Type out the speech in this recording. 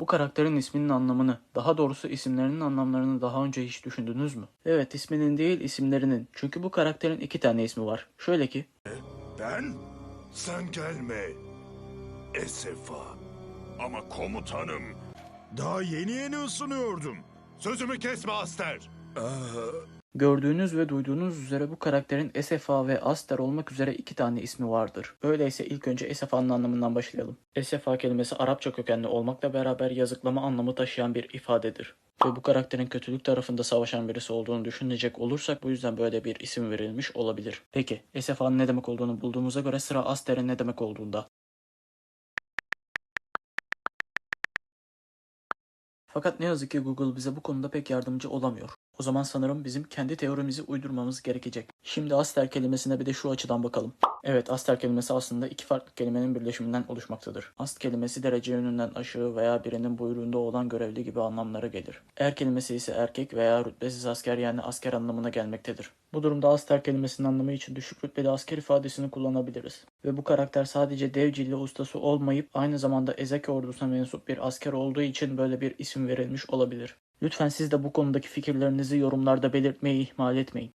Bu karakterin isminin anlamını, daha doğrusu isimlerinin anlamlarını daha önce hiç düşündünüz mü? Evet, isminin değil isimlerinin. Çünkü bu karakterin iki tane ismi var. Şöyle ki, Ben? Sen gelme. Esefa. Ama komutanım. Daha yeni yeni ısınıyordum. Sözümü kesme Aster. Gördüğünüz ve duyduğunuz üzere bu karakterin Esefa ve Aster olmak üzere iki tane ismi vardır. Öyleyse ilk önce Esefa'nın anlamından başlayalım. Esefa kelimesi Arapça kökenli olmakla beraber yazıklama anlamı taşıyan bir ifadedir. Ve bu karakterin kötülük tarafında savaşan birisi olduğunu düşünecek olursak bu yüzden böyle bir isim verilmiş olabilir. Peki, Esefa'nın ne demek olduğunu bulduğumuza göre sıra Aster'in ne demek olduğunda. Fakat ne yazık ki Google bize bu konuda pek yardımcı olamıyor. O zaman sanırım bizim kendi teorimizi uydurmamız gerekecek. Şimdi aster kelimesine bir de şu açıdan bakalım. Evet aster kelimesi aslında iki farklı kelimenin birleşiminden oluşmaktadır. Ast kelimesi derece yönünden aşağı veya birinin buyruğunda olan görevli gibi anlamlara gelir. Er kelimesi ise erkek veya rütbesiz asker yani asker anlamına gelmektedir. Bu durumda aster kelimesinin anlamı için düşük rütbeli asker ifadesini kullanabiliriz. Ve bu karakter sadece dev cilli ustası olmayıp aynı zamanda Ezek ordusuna mensup bir asker olduğu için böyle bir isim verilmiş olabilir. Lütfen siz de bu konudaki fikirlerinizi yorumlarda belirtmeyi ihmal etmeyin.